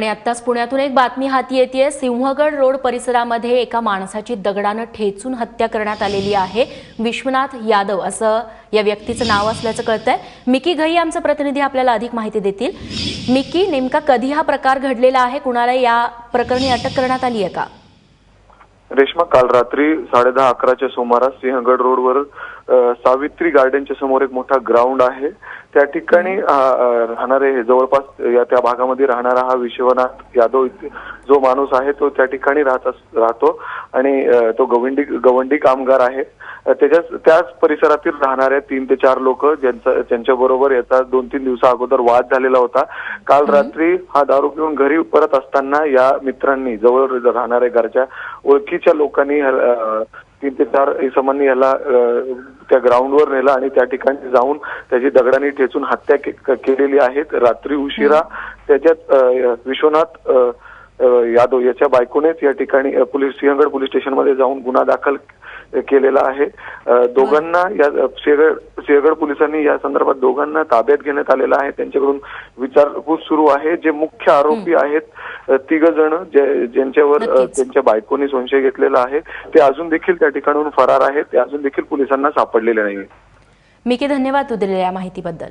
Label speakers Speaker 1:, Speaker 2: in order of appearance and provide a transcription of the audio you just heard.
Speaker 1: आणि आत्ताच पुण्यातून एक बातमी हाती येते सिंहगड रोड परिसरामध्ये एका माणसाची दगडानं ठेचून हत्या करण्यात आलेली आहे. विश्वनाथ यादव असं या व्यक्तीचं नाव असल्याचं कळतंय. मिकी घई आमचे प्रतिनिधी आपल्याला अधिक माहिती देतील. मिकी नेमका कधी हा प्रकार घडलेला आहे? कुणाला या प्रकरणी अटक करण्यात आली आहे का?
Speaker 2: रेश्मा काल रात्री साडेदहा अकराच्या सुमारास सिंहगड रोडवर सावित्री गार्डनच्या समोर एक मोठा ग्राउंड आहे. त्या ठिकाणी राहणारे हे जवळपास या त्या भागामध्ये राहणारा हा विश्वनाथ यादव जो माणूस आहे तो त्या ठिकाणी राहत राहतो. आणि तो गवंडी गवंडी कामगार आहे. त्याच्याच त्याच परिसरातील राहणाऱ्या तीन ते चार लोक ज्यांचा त्यांच्या बरोबर याचा दोन तीन दिवसा अगोदर वाद झालेला होता. काल रात्री हा दारू पिऊन घरी परत असताना या मित्रांनी जवळ राहणाऱ्या घरच्या ओळखीच्या लोकांनी तीन ते चार इसमांनी याला त्या ग्राउंडवर नेलं आणि त्या ठिकाणी जाऊन त्याची दगडाने ठेचून हत्या केलेली आहे रात्री उशिरा त्याच्यात विश्वनाथ यादव याच्या बायकोनेच या ठिकाणी पोलीस सिंहगड पोलीस स्टेशनमध्ये जाऊन गुन्हा दाखल केलेला आहे. दोघांना या सिंहगड सिंहगड पोलिसांनी या संदर्भात दोघांना ताब्यात घेण्यात आलेलं आहे. त्यांच्याकडून विचारपूस सुरू आहे. जे मुख्य आरोपी आहेत तिघ जण ज्यांच्यावर. त्यांच्या बायकोनी संशय घेतलेला आहे. ते अजून देखील त्या ठिकाणाहून फरार आहेत. ते अजून देखील पोलिसांना सापडलेले नाही
Speaker 1: मिकी धन्यवाद तू दिलेल्या माहितीबद्दल.